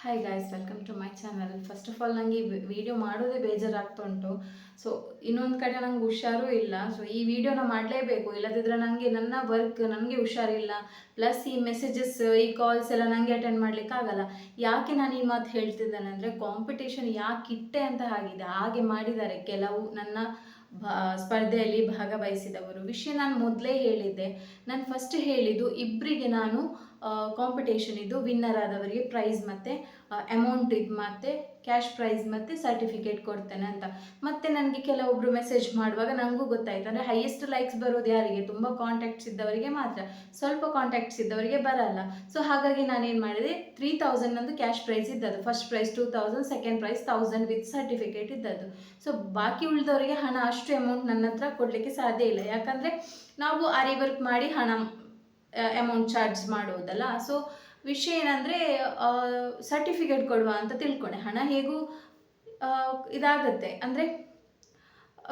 Hi guys welcome to my channel first of all ನನಗೆ video ಮಾಡೋದೇ ಬೇಜಾರಾಗ್ತಾ ಉಂಟು. ಸೊ ಇನ್ನೊಂದು ಕಡೆ ನಂಗೆ ಹುಷಾರೂ ಇಲ್ಲ. ಸೊ ಈ ವಿಡಿಯೋನ ಮಾಡಲೇಬೇಕು. ಇಲ್ಲದಿದ್ದರೆ ನನಗೆ ನನ್ನ ವರ್ಕ್ ನನಗೆ ಹುಷಾರಿಲ್ಲ. ಪ್ಲಸ್ ಈ ಮೆಸೇಜಸ್ ಈ ಕಾಲ್ಸ್ ಎಲ್ಲ ನನಗೆ ಅಟೆಂಡ್ ಮಾಡಲಿಕ್ಕಾಗಲ್ಲ ಯಾಕೆ ನಾನು ಈ ಮಾತು ಹೇಳ್ತಿದ್ದೇನೆ ಅಂದರೆ ಕಾಂಪಿಟೇಷನ್ ಯಾಕೆ ಇಟ್ಟೆ ಅಂತ ಆಗಿದೆ. ಹಾಗೆ ಮಾಡಿದ್ದಾರೆ ಕೆಲವು ನನ್ನ ಸ್ಪರ್ಧೆಯಲ್ಲಿ ಭಾಗವಹಿಸಿದವರು. ವಿಷಯ ನಾನು ಮೊದಲೇ ಹೇಳಿದ್ದೆ. ನಾನು ಫಸ್ಟ್ ಹೇಳಿದ್ದು ಇಬ್ಬರಿಗೆ ನಾನು ಕಾಂಪಿಟೇಷನ್ ಇದ್ದು ವಿನ್ನರ್ ಆದವರಿಗೆ ಪ್ರೈಸ್ ಮತ್ತು ಅಮೌಂಟ್ ಇದು ಮತ್ತು ಕ್ಯಾಶ್ ಪ್ರೈಸ್ ಮತ್ತು ಸರ್ಟಿಫಿಕೇಟ್ ಕೊಡ್ತೇನೆ ಅಂತ. ಮತ್ತು ನನಗೆ ಕೆಲವೊಬ್ಬರು ಮೆಸೇಜ್ ಮಾಡುವಾಗ ನನಗೂ ಗೊತ್ತಾಯ್ತು. ಅಂದರೆ ಹೈಯೆಸ್ಟ್ ಲೈಕ್ಸ್ ಬರೋದು ಯಾರಿಗೆ? ತುಂಬ ಕಾಂಟ್ಯಾಕ್ಟ್ಸ್ ಇದ್ದವರಿಗೆ ಮಾತ್ರ. ಸ್ವಲ್ಪ ಕಾಂಟ್ಯಾಕ್ಟ್ಸ್ ಇದ್ದವರಿಗೆ ಬರಲ್ಲ. ಸೊ ಹಾಗಾಗಿ ನಾನೇನು ಮಾಡಿದೆ? ತ್ರೀ ತೌಸಂಡ್ ನಂದು ಕ್ಯಾಶ್ ಪ್ರೈಸ್ ಇದ್ದದ್ದು. First prize two thousand second prize thousand with certificate ಇದ್ದದ್ದು. ಸೊ ಬಾಕಿ ಉಳಿದವರಿಗೆ ಹಣ ಅಷ್ಟು ಅಮೌಂಟ್ ನನ್ನ ಹತ್ರ ಕೊಡಲಿಕ್ಕೆ ಸಾಧ್ಯ ಇಲ್ಲ. ಯಾಕಂದರೆ ನಾವು ಆರಿ ವರ್ಕ್ ಮಾಡಿ ಹಣ ಅಮೌಂಟ್ ಚಾರ್ಜ್ ಮಾಡುವುದಲ್ಲ. ಸೊ ವಿಷಯ ಏನಂದರೆ ಸರ್ಟಿಫಿಕೇಟ್ ಕೊಡುವ ಅಂತ ತಿಳ್ಕೊಂಡೆ. ಹಣ ಹೇಗೂ ಇದಾಗುತ್ತೆ ಇದಾಗತ್ತೆ. ಅಂದರೆ,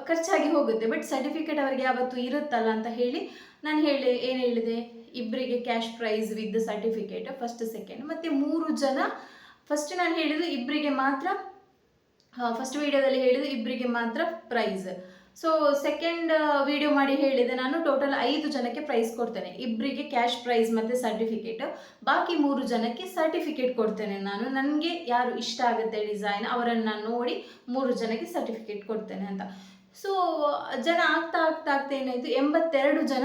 ಖರ್ಚಾಗಿ ಹೋಗುತ್ತೆ. ಬಟ್ ಸರ್ಟಿಫಿಕೇಟ್ ಅವರಿಗೆ ಯಾವತ್ತು ಇರುತ್ತಲ್ಲ ಅಂತ ಹೇಳಿ, ನಾನು ಹೇಳಿ, ಏನು ಹೇಳಿದೆ? ಇಬ್ಬರಿಗೆ cash prize with certificate first second ಮತ್ತು ಮೂರು ಜನ ಫಸ್ಟ್ ನಾನು ಹೇಳಿದ್ದು ಇಬ್ಬರಿಗೆ ಮಾತ್ರ ಫಸ್ಟ್ ವಿಡಿಯೋದಲ್ಲಿ ಹೇಳಿದ್ದು ಇಬ್ಬರಿಗೆ ಮಾತ್ರ ಪ್ರೈಸ್ ಸೊ ಸೆಕೆಂಡ್ ವಿಡಿಯೋ ಮಾಡಿ ಹೇಳಿದೆ ನಾನು ಟೋಟಲ್ ಐದು ಜನಕ್ಕೆ ಪ್ರೈಸ್ ಕೊಡ್ತೇನೆ. ಇಬ್ಬರಿಗೆ ಕ್ಯಾಶ್ ಪ್ರೈಸ್ ಮತ್ತು ಸರ್ಟಿಫಿಕೇಟ್ ಬಾಕಿ ಮೂರು ಜನಕ್ಕೆ ಸರ್ಟಿಫಿಕೇಟ್ ಕೊಡ್ತೇನೆ ನಾನು. ನನಗೆ ಯಾರು ಇಷ್ಟ ಆಗುತ್ತೆ ಡಿಸೈನ್ ಅವರನ್ನು ನಾನು ನೋಡಿ ಮೂರು ಜನಕ್ಕೆ ಸರ್ಟಿಫಿಕೇಟ್ ಕೊಡ್ತೇನೆ ಅಂತ. ಸೊ ಜನ ಆಗ್ತಾ ಆಗ್ತಾ ಆಗ್ತಾ ಏನಾಯಿತು? ಎಂಬತ್ತೆರಡು ಜನ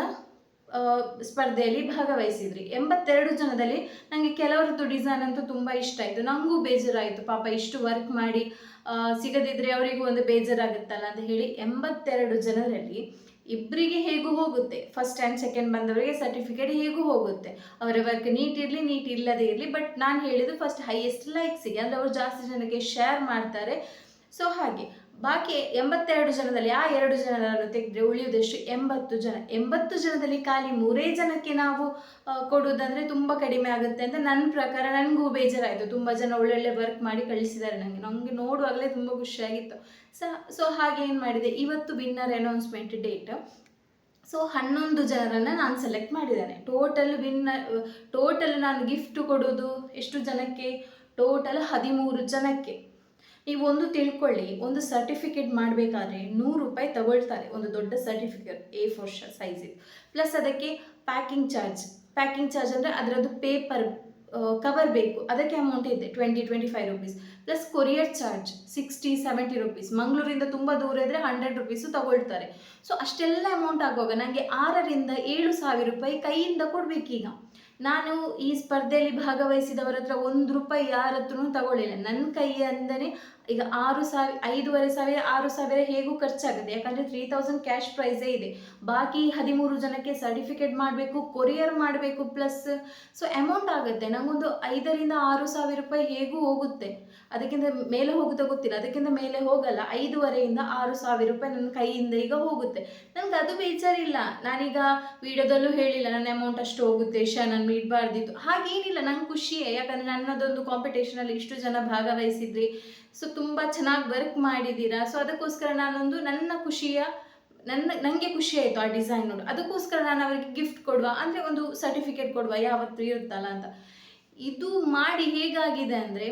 ಸ್ಪರ್ಧೆಯಲ್ಲಿ ಭಾಗವಹಿಸಿದ್ರಿ. ಎಂಬತ್ತೆರಡು ಜನದಲ್ಲಿ ನನಗೆ ಕೆಲವರದ್ದು ಡಿಸೈನ್ ಅಂತೂ ತುಂಬ ಇಷ್ಟ ಆಯಿತು. ನನಗೂ ಬೇಜಾರಾಯಿತು. ಪಾಪ ಇಷ್ಟು ವರ್ಕ್ ಮಾಡಿ ಸಿಗದಿದ್ರೆ ಅವರಿಗೂ ಒಂದು ಬೇಜಾರಾಗುತ್ತಲ್ಲ ಅಂತ ಹೇಳಿ ಎಂಬತ್ತೆರಡು ಜನರಲ್ಲಿ ಇಬ್ಬರಿಗೆ ಹೇಗೂ ಹೋಗುತ್ತೆ. ಫಸ್ಟ್ ಆ್ಯಂಡ್ ಸೆಕೆಂಡ್ ಬಂದವರಿಗೆ ಸರ್ಟಿಫಿಕೇಟ್ ಹೇಗೂ ಹೋಗುತ್ತೆ. ಅವರ ವರ್ಕ್ ನೀಟ್ ಇರಲಿ, ನೀಟ್ ಇಲ್ಲದೇ ಇರಲಿ ಬಟ್ ನಾನು ಹೇಳಿದ್ದು ಫಸ್ಟ್ ಹೈಯೆಸ್ಟ್ ಲೈಕ್ಸಿಗೆ ಅಂದರೆ ಅವರು ಜಾಸ್ತಿ ಜನಕ್ಕೆ ಶೇರ್ ಮಾಡ್ತಾರೆ. ಸೊ ಹಾಗೆ. ಬಾಕಿ ಎಂಬತ್ತೆರಡು ಜನದಲ್ಲಿ ಆ ಎರಡು ಜನರನ್ನು ತೆಗೆದ್ರೆ ಉಳಿಯುವುದೆಷ್ಟು? ಎಂಬತ್ತು ಜನ. ಎಂಬತ್ತು ಜನದಲ್ಲಿ ಖಾಲಿ ಮೂರೇ ಜನಕ್ಕೆ ನಾವು ಕೊಡುವುದಂದ್ರೆ ತುಂಬ ಕಡಿಮೆ ಆಗುತ್ತೆ ಅಂತ ನನ್ನ ಪ್ರಕಾರ ನನಗೂ ಬೇಜಾರಾಯಿತು. ತುಂಬ ಜನ ಒಳ್ಳೊಳ್ಳೆ ವರ್ಕ್ ಮಾಡಿ ಕಳಿಸಿದ್ದಾರೆ ನನಗೆ ನನಗೆ ನೋಡುವಾಗಲೇ ತುಂಬ ಖುಷಿಯಾಗಿತ್ತು. ಸ ಸೊ ಹಾಗೆ ಏನು ಮಾಡಿದೆ? ಇವತ್ತು ವಿನ್ನರ್ ಅನೌನ್ಸ್ಮೆಂಟ್ ಡೇಟ್ ಸೊ ಹನ್ನೊಂದು ಜನರನ್ನು ನಾನು ಸೆಲೆಕ್ಟ್ ಮಾಡಿದ್ದೇನೆ. ಟೋಟಲ್ ವಿನ್ನರ್ ಟೋಟಲ್ ನಾನು ಗಿಫ್ಟ್ ಕೊಡೋದು ಎಷ್ಟು ಜನಕ್ಕೆ? ಟೋಟಲ್ ಹದಿಮೂರು ಜನಕ್ಕೆ. ನೀವು ಒಂದು ತಿಳ್ಕೊಳ್ಳಿ, ಒಂದು ಸರ್ಟಿಫಿಕೇಟ್ ಮಾಡಬೇಕಾದ್ರೆ ನೂರು ರೂಪಾಯಿ ತಗೊಳ್ತಾರೆ, ಒಂದು ದೊಡ್ಡ certificate A four size plus ಅದಕ್ಕೆ ಪ್ಯಾಕಿಂಗ್ ಚಾರ್ಜ್ ಪ್ಯಾಕಿಂಗ್ ಚಾರ್ಜ್ ಅಂದರೆ ಅದರದ್ದು ಪೇಪರ್ ಕವರ್ ಬೇಕು. ಅದಕ್ಕೆ ಅಮೌಂಟ್ ಇದೆ twenty twenty five rupees plus courier charge sixty seventy rupees ಮಂಗಳೂರಿಂದ ತುಂಬ ದೂರ ಇದ್ದರೆ ಹಂಡ್ರೆಡ್ ರುಪೀಸು ತಗೊಳ್ತಾರೆ. ಸೊ ಅಷ್ಟೆಲ್ಲ ಅಮೌಂಟ್ ಆಗುವಾಗ ನನಗೆ ಆರರಿಂದ ಏಳು ಸಾವಿರ ರೂಪಾಯಿ ಕೈಯಿಂದ ಕೊಡಬೇಕೀಗ. ನಾನು ಈ ಸ್ಪರ್ಧೆಯಲ್ಲಿ ಭಾಗವಹಿಸಿದವರ ಹತ್ರ ಒಂದು ರೂಪಾಯಿ ಯಾರ ಹತ್ರನೂ ತಗೊಳ್ಳಿಲ್ಲ ನನ್ನ ಕೈಯಿಂದನೇ ಈಗ ಆರು ಸಾವಿರ, ಐದೂವರೆ ಸಾವಿರ, ಆರು ಸಾವಿರ ಹೇಗೂ ಖರ್ಚಾಗುತ್ತೆ. ಯಾಕಂದರೆ ತ್ರೀ ತೌಸಂಡ್ ಕ್ಯಾಶ್ ಪ್ರೈಸೇ ಇದೆ. ಬಾಕಿ ಹದಿಮೂರು ಜನಕ್ಕೆ ಸರ್ಟಿಫಿಕೇಟ್ ಮಾಡಬೇಕು ಕೊರಿಯರ್ ಮಾಡಬೇಕು ಪ್ಲಸ್ ಸೊ ಅಮೌಂಟ್ ಆಗುತ್ತೆ. ನನಗೊಂದು ಐದರಿಂದ ಆರು ಸಾವಿರ ರೂಪಾಯಿ ಹೇಗೂ ಹೋಗುತ್ತೆ. ಅದಕ್ಕಿಂತ ಮೇಲೆ ಹೋಗುತ್ತೆ ಗೊತ್ತಿಲ್ಲ. ಅದಕ್ಕಿಂತ ಮೇಲೆ ಹೋಗಲ್ಲ. ಐದೂವರೆಯಿಂದ ಆರು ಸಾವಿರ ರೂಪಾಯಿ ನನ್ನ ಕೈಯಿಂದ ಈಗ ಹೋಗುತ್ತೆ. ನನಗೆ ಅದು ಬೇಜಾರಿಲ್ಲ. ನಾನೀಗ ವಿಡಿಯೋದಲ್ಲೂ ಹೇಳಿಲ್ಲ, ನನ್ನ ಅಮೌಂಟ್ ಅಷ್ಟು ಹೋಗುತ್ತೆ, ಶಾ, ನಾನು ಇಡಬಾರ್ದಿತ್ತು ಹಾಗೇನಿಲ್ಲ, ನಂಗೆ ಖುಷಿಯೇ. ಯಾಕಂದರೆ ನನ್ನದೊಂದು ಕಾಂಪಿಟೇಷನಲ್ಲಿ ಇಷ್ಟು ಜನ ಭಾಗವಹಿಸಿದ್ರಿ. ಸೊ ತುಂಬ ಚೆನ್ನಾಗಿ ವರ್ಕ್ ಮಾಡಿದ್ದೀರಾ ಸೊ ಅದಕ್ಕೋಸ್ಕರ ನಾನೊಂದು ನನ್ನ ಖುಷಿಯ, ನನ್ನ ನನಗೆ ಖುಷಿ ಆಯಿತು ಆ ಡಿಸೈನ್ ನೋಡಿ. ಅದಕ್ಕೋಸ್ಕರ ನಾನು ಅವರಿಗೆ ಗಿಫ್ಟ್ ಕೊಡುವ, ಅಂದರೆ ಒಂದು ಸರ್ಟಿಫಿಕೇಟ್ ಕೊಡುವ, ಯಾವತ್ತೂ ಇರುತ್ತಲ್ಲ ಅಂತ. ಇದು ಮಾಡಿ ಹೇಗಾಗಿದೆ ಅಂದರೆ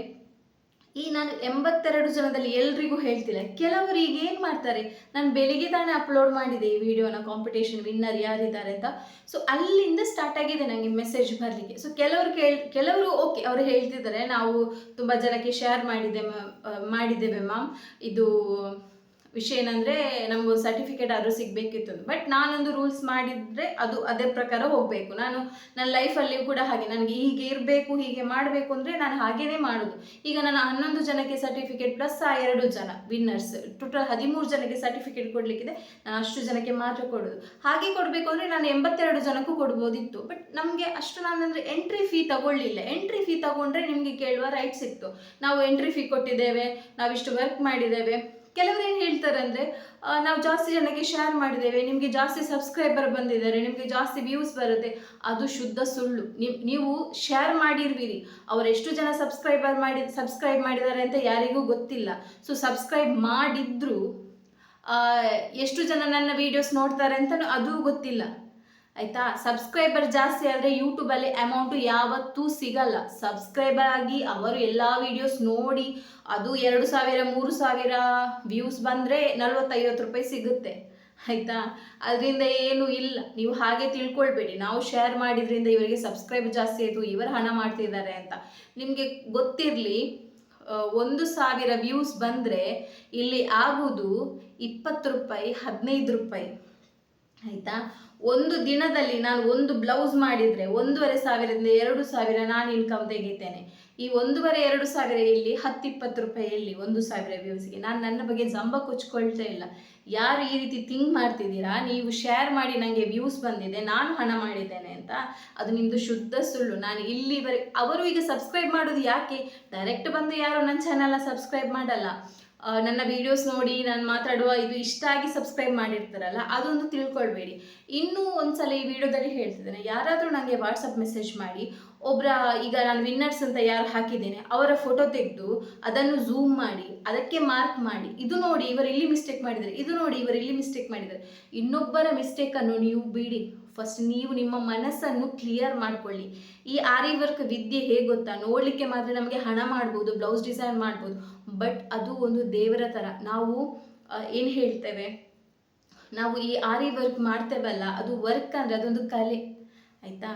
ಈ ನಾನು ಎಂಬತ್ತೆರಡು ಜನದಲ್ಲಿ ಎಲ್ರಿಗೂ ಹೇಳ್ತಿಲ್ಲ, ಕೆಲವರು ಈಗ ಏನು ಮಾಡ್ತಾರೆ? ನಾನು ಬೆಳಿಗ್ಗೆ ತಾನೇ ಅಪ್ಲೋಡ್ ಮಾಡಿದೆ ಈ ವಿಡಿಯೋನ ಕಾಂಪಿಟೇಷನ್ ವಿನ್ನರ್ ಯಾರಿದ್ದಾರೆ ಅಂತ. ಸೊ ಅಲ್ಲಿಂದ ಸ್ಟಾರ್ಟ್ ಆಗಿದೆ ನನಗೆ ಮೆಸೇಜ್ ಬರಲಿಕ್ಕೆ. ಸೊ ಕೆಲವರು ಕೇಳ್, ಕೆಲವರು ಓಕೆ ಅವರು ಹೇಳ್ತಿದ್ದಾರೆ, ನಾವು ತುಂಬ ಜನಕ್ಕೆ ಶೇರ್ ಮಾಡಿದ್ದೆ ಮಾಡಿದ್ದೇವೆ ಮ್ಯಾಮ್ ಇದು ವಿಷಯ ಏನಂದರೆ ನಮಗೂ ಸರ್ಟಿಫಿಕೇಟ್ ಆದರೂ ಸಿಗಬೇಕಿತ್ತು ಬಟ್ ನಾನೊಂದು ರೂಲ್ಸ್ ಮಾಡಿದರೆ ಅದು ಅದೇ ಪ್ರಕಾರ ಹೋಗಬೇಕು. ನಾನು ನನ್ನ ಲೈಫಲ್ಲಿಯೂ ಕೂಡ ಹಾಗೆ. ನನಗೆ ಹೀಗೆ ಇರಬೇಕು, ಹೀಗೆ ಮಾಡಬೇಕು ಅಂದರೆ ನಾನು ಹಾಗೇನೇ ಮಾಡೋದು. ಈಗ ನಾನು ಹನ್ನೊಂದು ಜನಕ್ಕೆ ಸರ್ಟಿಫಿಕೇಟ್ ಪ್ಲಸ್ ಆ ಎರಡು ಜನ ವಿನ್ನರ್ಸ್ ಟೋಟಲ್ ಹದಿಮೂರು ಜನಕ್ಕೆ ಸರ್ಟಿಫಿಕೇಟ್ ಕೊಡಲಿಕ್ಕಿದೆ. ನಾನು ಅಷ್ಟು ಜನಕ್ಕೆ ಮಾತ್ರ ಕೊಡೋದು. ಹಾಗೆ ಕೊಡಬೇಕು ಅಂದರೆ ನಾನು ಎಂಬತ್ತೆರಡು ಜನಕ್ಕೂ ಕೊಡ್ಬೋದಿತ್ತು. ಬಟ್ ನಮಗೆ ಅಷ್ಟು ನಾನಂದರೆ ಎಂಟ್ರಿ ಫೀ ತಗೊಳ್ಳಿಲ್ಲ. ಎಂಟ್ರಿ ಫೀ ತಗೊಂಡ್ರೆ ನಿಮಗೆ ಕೇಳುವ ರೈಟ್ಸ್ ಇತ್ತು. ನಾವು ಎಂಟ್ರಿ ಫೀ ಕೊಟ್ಟಿದ್ದೇವೆ. ನಾವಿಷ್ಟು ವರ್ಕ್ ಮಾಡಿದ್ದೇವೆ. ಕೆಲವರು ಏನು ಹೇಳ್ತಾರೆ ಅಂದರೆ ನಾವು ಜಾಸ್ತಿ ಜನಕ್ಕೆ ಶೇರ್ ಮಾಡಿದ್ದೇವೆ, ನಿಮಗೆ ಜಾಸ್ತಿ ಸಬ್ಸ್ಕ್ರೈಬರ್ ಬಂದಿದ್ದಾರೆ, ನಿಮಗೆ ಜಾಸ್ತಿ ವ್ಯೂಸ್ ಬರುತ್ತೆ, ಅದು ಶುದ್ಧ ಸುಳ್ಳು. ನೀವು ಶೇರ್ ಮಾಡಿರ್ವಿರಿ. ಅವರೆಷ್ಟು ಜನ ಸಬ್ಸ್ಕ್ರೈಬರ್ ಮಾಡಿ ಸಬ್ಸ್ಕ್ರೈಬ್ ಮಾಡಿದ್ದಾರೆ ಅಂತ ಯಾರಿಗೂ ಗೊತ್ತಿಲ್ಲ. ಸೊ ಸಬ್ಸ್ಕ್ರೈಬ್ ಮಾಡಿದ್ರು ಎಷ್ಟು ಜನ ನನ್ನ ವೀಡಿಯೋಸ್ ನೋಡ್ತಾರೆ ಅಂತ ಅದು ಗೊತ್ತಿಲ್ಲ. ಆಯ್ತಾ? ಸಬ್ಸ್ಕ್ರೈಬರ್ ಜಾಸ್ತಿ ಆದರೆ ಯೂಟ್ಯೂಬಲ್ಲಿ ಅಮೌಂಟು ಯಾವತ್ತೂ ಸಿಗಲ್ಲ. ಸಬ್ಸ್ಕ್ರೈಬರ್ ಆಗಿ ಅವರು ಎಲ್ಲ ವಿಡಿಯೋಸ್ ನೋಡಿ ಅದು ಎರಡು ಸಾವಿರ, ಮೂರು ಸಾವಿರ ವ್ಯೂಸ್ ಬಂದರೆ ನಲ್ವತ್ತೈವತ್ತು ರೂಪಾಯಿ ಸಿಗುತ್ತೆ. ಆಯಿತಾ? ಅದರಿಂದ ಏನು ಇಲ್ಲ. ನೀವು ಹಾಗೆ ತಿಳ್ಕೊಳ್ಬೇಡಿ. ನಾವು ಶೇರ್ ಮಾಡಿದ್ರಿಂದ ಇವರಿಗೆ ಸಬ್ಸ್ಕ್ರೈಬ್ ಜಾಸ್ತಿ ಆಯಿತು, ಇವರು ಹಣ ಮಾಡ್ತಿದ್ದಾರೆ ಅಂತ. ನಿಮಗೆ ಗೊತ್ತಿರಲಿ ಒಂದು ಸಾವಿರ ವ್ಯೂಸ್ ಬಂದರೆ ಇಲ್ಲಿ ಆಗುವುದು ಇಪ್ಪತ್ತು ರೂಪಾಯಿ, ಹದಿನೈದು ರೂಪಾಯಿ. ಆಯಿತಾ? ಒಂದು ದಿನದಲ್ಲಿ ನಾನು ಒಂದು ಬ್ಲೌಸ್ ಮಾಡಿದರೆ ಒಂದೂವರೆ ಸಾವಿರದಿಂದ ಎರಡು ಸಾವಿರ ನಾನು ಇನ್ಕಮ್ ತೆಗಿತೇನೆ. ಈ ಒಂದೂವರೆ, ಎರಡು ಸಾವಿರ ಇಲ್ಲಿ, ಹತ್ತಿಪ್ಪತ್ತು ರೂಪಾಯಿ ಎಲ್ಲಿ ಒಂದು ಸಾವಿರ ವ್ಯೂಸ್ಗೆ. ನಾನು ನನ್ನ ಬಗ್ಗೆ ಜಂಬ ಕೊಚ್ಕೊಳ್ತಾ ಇಲ್ಲ. ಯಾರು ಈ ರೀತಿ ಥಿಂಕ್ ಮಾಡ್ತಿದ್ದೀರಾ? ನೀವು ಶೇರ್ ಮಾಡಿ ನನಗೆ ವ್ಯೂಸ್ ಬಂದಿದೆ, ನಾನು ಹಣ ಮಾಡಿದ್ದೇನೆ ಅಂತ. ಅದು ನಿಮ್ಮದು ಶುದ್ಧ ಸುಳ್ಳು. ನಾನು ಇಲ್ಲಿವರೆಗೆ ಅವರು ಈಗ ಸಬ್ಸ್ಕ್ರೈಬ್ ಮಾಡೋದು ಯಾಕೆ? ಡೈರೆಕ್ಟ್ ಬಂದು ಯಾರು ನನ್ನ ಚಾನಲ್ನ ಸಬ್ಸ್ಕ್ರೈಬ್ ಮಾಡಲ್ಲ. ನನ್ನ ವಿಡಿಯೋಸ್ ನೋಡಿ ನಾನು ಮಾತಾಡುವ ಇದು ಇಷ್ಟ ಆಗಿ ಸಬ್ಸ್ಕ್ರೈಬ್ ಮಾಡಿರ್ತಾರಲ್ಲ, ಅದೊಂದು ತಿಳ್ಕೊಳ್ಬೇಡಿ. ಇನ್ನೂ ಒಂದ್ಸಲ ಈ ವಿಡಿಯೋದಲ್ಲಿ ಹೇಳ್ತಿದ್ದೇನೆ, ಯಾರಾದರೂ ನನಗೆ ವಾಟ್ಸಪ್ ಮೆಸೇಜ್ ಮಾಡಿ ಒಬ್ಬರ ಈಗ ನಾನು ವಿನ್ನರ್ಸ್ ಅಂತ ಯಾರು ಹಾಕಿದ್ದೇನೆ, ಅವರ ಫೋಟೋ ತೆಗೆದು ಅದನ್ನು ಝೂಮ್ ಮಾಡಿ, ಅದಕ್ಕೆ ಮಾರ್ಕ್ ಮಾಡಿ, ಇದು ನೋಡಿ ಇವರು ಇಲ್ಲಿ ಮಿಸ್ಟೇಕ್ ಮಾಡಿದ್ದಾರೆ, ಇದು ನೋಡಿ ಇವರು ಇಲ್ಲಿ ಮಿಸ್ಟೇಕ್ ಮಾಡಿದ್ದಾರೆ. ಇನ್ನೊಬ್ಬರ ಮಿಸ್ಟೇಕನ್ನು ನೀವು ಬಿಡಿ. ಫಸ್ಟ್ ನೀವು ನಿಮ್ಮ ಮನಸ್ಸನ್ನು ಕ್ಲಿಯರ್ ಮಾಡ್ಕೊಳ್ಳಿ. ಈ ಆರಿ ವರ್ಕ್ ವಿದ್ಯೆ ಹೇಗೆ ಗೊತ್ತಾ? ನೋಡಲಿಕ್ಕೆ ಮಾತ್ರ ನಮಗೆ ಹಣ ಮಾಡ್ಬೋದು ಬ್ಲೌಸ್ ಡಿಸೈನ್ ಮಾಡ್ಬೋದು. ಬಟ್ ಅದು ಒಂದು ದೇವರ ಥರ ನಾವು ಏನು ಹೇಳ್ತೇವೆ? ನಾವು ಈ ಆರಿ ವರ್ಕ್ ಮಾಡ್ತೇವಲ್ಲ, ಅದು ವರ್ಕ್ ಅಂದರೆ ಅದೊಂದು ಕಲೆ, ಆಯಿತಾ?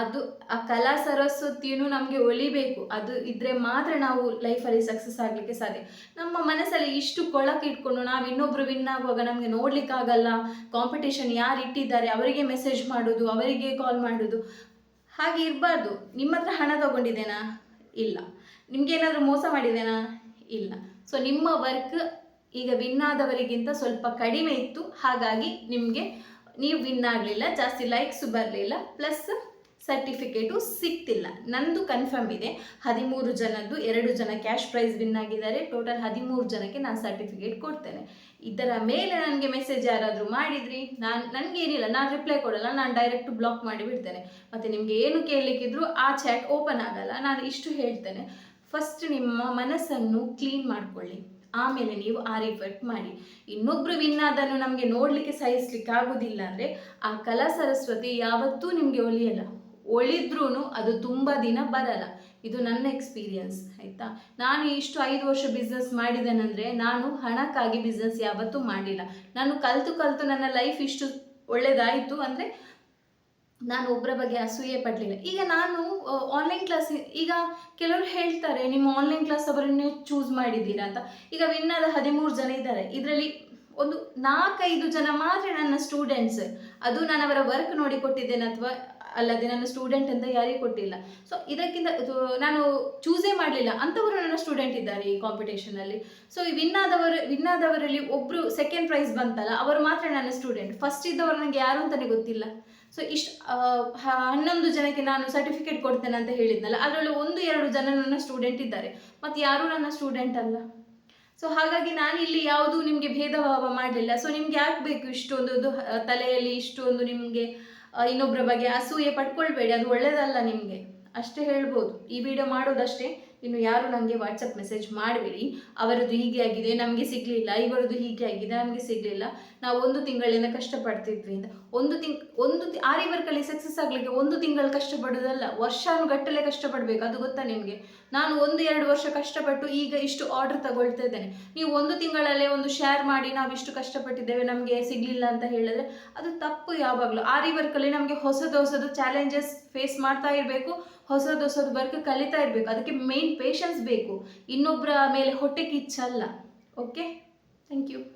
ಅದು, ಆ ಕಲಾ ಸರಸ್ವತಿಯನ್ನು ನಮಗೆ ಒಲಿಬೇಕು. ಅದು ಇದ್ರೆ ಮಾತ್ರ ನಾವು ಲೈಫಲ್ಲಿ ಸಕ್ಸಸ್ ಆಗಲಿಕ್ಕೆ ಸಾಧ್ಯ. ನಮ್ಮ ಮನಸ್ಸಲ್ಲಿ ಇಷ್ಟು ಕೊಳಕ್ಕೆ ಇಟ್ಕೊಂಡು ನಾವು ಇನ್ನೊಬ್ರು ವಿನ್ ಆಗುವಾಗ ನಮಗೆ ನೋಡ್ಲಿಕ್ಕಾಗಲ್ಲ. ಕಾಂಪಿಟೇಷನ್ ಯಾರು ಇಟ್ಟಿದ್ದಾರೆ, ಅವರಿಗೆ ಮೆಸೇಜ್ ಮಾಡೋದು, ಅವರಿಗೆ ಕಾಲ್ ಮಾಡೋದು. ಹಾಗೆ ಇರಬಾರ್ದು. ನಿಮ್ಮ ಹತ್ರ ಹಣ ತಗೊಂಡಿದ್ದೇನಾ? ಇಲ್ಲ. ನಿಮ್ಗೇನಾದರೂ ಮೋಸ ಮಾಡಿದ್ದೇನಾ? ಇಲ್ಲ. ಸೊ ನಿಮ್ಮ ವರ್ಕ್ ಈಗ ವಿನ್ ಆದವರಿಗಿಂತ ಸ್ವಲ್ಪ ಕಡಿಮೆ ಇತ್ತು. ಹಾಗಾಗಿ ನಿಮಗೆ ನೀವು ವಿನ್ ಆಗಲಿಲ್ಲ, ಜಾಸ್ತಿ ಲೈಕ್ಸ್ ಬರಲಿಲ್ಲ ಪ್ಲಸ್ ಸರ್ಟಿಫಿಕೇಟು ಸಿಕ್ತಿಲ್ಲ. ನಂದು ಕನ್ಫರ್ಮ್ ಇದೆ. ಹದಿಮೂರು ಜನದ್ದು ಎರಡು ಜನ ಕ್ಯಾಶ್ ಪ್ರೈಸ್ ವಿನ್ ಆಗಿದ್ದಾರೆ. ಟೋಟಲ್ ಹದಿಮೂರು ಜನಕ್ಕೆ ನಾನು ಸರ್ಟಿಫಿಕೇಟ್ ಕೊಡ್ತೇನೆ. ಇದರ ಮೇಲೆ ನನಗೆ ಮೆಸೇಜ್ ಯಾರಾದರೂ ಮಾಡಿದ್ರಿ? ನಾನು, ನನಗೆ ಏನಿಲ್ಲ. ನಾನು ರಿಪ್ಲೈ ಕೊಡಲ್ಲ. ನಾನು ಡೈರೆಕ್ಟ್ ಬ್ಲಾಕ್ ಮಾಡಿ ಬಿಡ್ತೇನೆ. ಮತ್ತು ನಿಮಗೆ ಏನು ಕೇಳಲಿಕ್ಕಿದ್ರು, ಆ ಚಾಟ್ ಓಪನ್ ಆಗಲ್ಲ. ನಾನು ಇಷ್ಟು ಹೇಳ್ತೇನೆ. ಫಸ್ಟ್ ನಿಮ್ಮ ಮನಸ್ಸನ್ನು ಕ್ಲೀನ್ ಮಾಡಿಕೊಳ್ಳಿ. ಆಮೇಲೆ ನೀವು ಆ ವರ್ಕ್ ಮಾಡಿ. ಇನ್ನೊಬ್ಬರು ವಿನ್ ಅದನ್ನು ನಮಗೆ ನೋಡಲಿಕ್ಕೆ ಸಹಿಸ್ಲಿಕ್ಕೆ ಆಗೋದಿಲ್ಲ ಅಂದರೆ ಆ ಕಲಾ ಸರಸ್ವತಿ ಯಾವತ್ತೂ ನಿಮಗೆ ಒಲಿಯಲ್ಲ. ಒಳಿದ್ರೂ ಅದು ತುಂಬ ದಿನ ಬರಲ್ಲ. ಇದು ನನ್ನ ಎಕ್ಸ್ಪೀರಿಯನ್ಸ್ ಆಯಿತಾ? ನಾನು ಇಷ್ಟು ಐದು ವರ್ಷ ಬಿಸ್ನೆಸ್ ಮಾಡಿದ್ದೇನೆಂದರೆ ನಾನು ಹಣಕ್ಕಾಗಿ ಬಿಸ್ನೆಸ್ ಯಾವತ್ತೂ ಮಾಡಿಲ್ಲ. ನಾನು ಕಲಿತು ಕಲಿತು ನನ್ನ ಲೈಫ್ ಇಷ್ಟು ಒಳ್ಳೆಯದಾಯಿತು ಅಂದರೆ ನಾನು ಒಬ್ಬರ ಬಗ್ಗೆ ಅಸೂಯೆ ಪಡಲಿಲ್ಲ. ಈಗ ನಾನು ಆನ್ಲೈನ್ ಕ್ಲಾಸ್ ಈಗ ಕೆಲವರು ಹೇಳ್ತಾರೆ, ನಿಮ್ಮ ಆನ್ಲೈನ್ ಕ್ಲಾಸ್ ಅವರನ್ನೇ ಚೂಸ್ ಮಾಡಿದ್ದೀರಾ ಅಂತ. ಈಗ ವಿನ್ ಆದ ಹದಿಮೂರು ಜನ ಇದ್ದಾರೆ. ಇದರಲ್ಲಿ ಒಂದು ನಾಲ್ಕೈದು ಜನ ಮಾತ್ರ ನನ್ನ ಸ್ಟೂಡೆಂಟ್ಸ್ ಅದು ನಾನು ಅವರ ವರ್ಕ್ ನೋಡಿ ಕೊಟ್ಟಿದ್ದೇನೆ ಅಥವಾ ಅಲ್ಲದೆ ನನ್ನ ಸ್ಟೂಡೆಂಟ್ ಅಂತ ಯಾರಿಗೂ ಕೊಟ್ಟಿಲ್ಲ. ಸೊ ಇದಕ್ಕಿಂತ, ಇದು, ನಾನು ಚೂಸೇ ಮಾಡಲಿಲ್ಲ. ಅಂಥವರು ನನ್ನ ಸ್ಟೂಡೆಂಟ್ ಇದ್ದಾರೆ ಈ ಕಾಂಪಿಟೇಷನಲ್ಲಿ ಸೊ ಈ ವಿನ್ ಆದವರು ವಿನ್ ಆದವರಲ್ಲಿ ಒಬ್ಬರು ಸೆಕೆಂಡ್ ಪ್ರೈಸ್ ಬಂತಲ್ಲ, ಅವರು ಮಾತ್ರ ನನ್ನ ಸ್ಟೂಡೆಂಟ್ ಫಸ್ಟ್ ಇದ್ದವರು ನನಗೆ ಯಾರು ಅಂತಲೇ ಗೊತ್ತಿಲ್ಲ. ಸೊ ಇಷ್ಟು ಹನ್ನೊಂದು ಜನಕ್ಕೆ ನಾನು ಸರ್ಟಿಫಿಕೇಟ್ ಕೊಡ್ತೇನೆ ಅಂತ ಹೇಳಿದ್ನಲ್ಲ, ಅದರಲ್ಲಿ ಒಂದು, ಎರಡು ಜನ ನನ್ನ ಸ್ಟೂಡೆಂಟ್ ಇದ್ದಾರೆ. ಮತ್ತು ಯಾರೂ ನನ್ನ ಸ್ಟೂಡೆಂಟ್ ಅಲ್ಲ. ಸೊ ಹಾಗಾಗಿ ನಾನು ಇಲ್ಲಿ ಯಾವುದು ನಿಮಗೆ ಭೇದ ಭಾವ ಮಾಡಲಿಲ್ಲ. ಸೊ ನಿಮ್ಗೆ ಯಾಕೆ ಬೇಕು ಇಷ್ಟೊಂದು ತಲೆಯಲ್ಲಿ ಇಷ್ಟೊಂದು ನಿಮಗೆ ಇನ್ನೊಬ್ಬರ ಬಗ್ಗೆ ಅಸೂಯೆ ಪಡ್ಕೊಳ್ಬೇಡಿ, ಅದು ಒಳ್ಳೇದಲ್ಲ ನಿಮಗೆ. ಅಷ್ಟೇ ಹೇಳ್ಬೋದು. ಈ ವಿಡಿಯೋ ಮಾಡೋದಷ್ಟೇ. ಇನ್ನು ಯಾರು ನನಗೆ ವಾಟ್ಸಪ್ ಮೆಸೇಜ್ ಮಾಡಬೇಡಿ. ಅವರದ್ದು ಹೀಗೆ ಆಗಿದೆ, ನಮಗೆ ಸಿಗಲಿಲ್ಲ ಇವರದ್ದು ಹೀಗೆ ಆಗಿದೆ, ನಮಗೆ ಸಿಗಲಿಲ್ಲ. ನಾವು ಒಂದು ತಿಂಗಳಿಂದ ಕಷ್ಟಪಡ್ತಿದ್ವಿ ಅಂತ. ಒಂದು ತಿಂಗ್, ಒಂದು ಆರು ವರ್ಕಲ್ಲಿ ಸಕ್ಸಸ್ ಆಗಲಿಕ್ಕೆ ಒಂದು ತಿಂಗಳು ಕಷ್ಟಪಡೋದಲ್ಲ, ವರ್ಷಾನುಗಟ್ಟಲೆ ಕಷ್ಟಪಡಬೇಕು, ಅದು ಗೊತ್ತಾ ನಿಮಗೆ? ನಾನು ಒಂದು, ಎರಡು ವರ್ಷ ಕಷ್ಟಪಟ್ಟು ಈಗ ಇಷ್ಟು ಆರ್ಡರ್ ತಗೊಳ್ತಾ ಇದ್ದೇನೆ. ನೀವು ಒಂದು ತಿಂಗಳಲ್ಲೇ ಒಂದು ಶೇರ್ ಮಾಡಿ, ನಾವು ಇಷ್ಟು ಕಷ್ಟಪಟ್ಟಿದ್ದೇವೆ, ನಮಗೆ ಸಿಗಲಿಲ್ಲ ಅಂತ ಹೇಳಿದ್ರೆ ಅದು ತಪ್ಪು ಯಾವಾಗಲೂ. ಆರಿ ವರ್ಕಲ್ಲಿ ನಮಗೆ ಹೊಸದು ಹೊಸದು ಚಾಲೆಂಜಸ್ ಫೇಸ್ ಮಾಡ್ತಾ ಇರಬೇಕು. ಹೊಸದು ಹೊಸದು ವರ್ಕ್ ಕಲಿತಾ ಇರಬೇಕು. ಅದಕ್ಕೆ ಮೇನ್ ಪೇಷನ್ಸ್ ಬೇಕು. ಇನ್ನೊಬ್ಬರ ಮೇಲೆ ಹೊಟ್ಟೆ ಕಿಚ್ಚಲ್ಲ. Okay thank you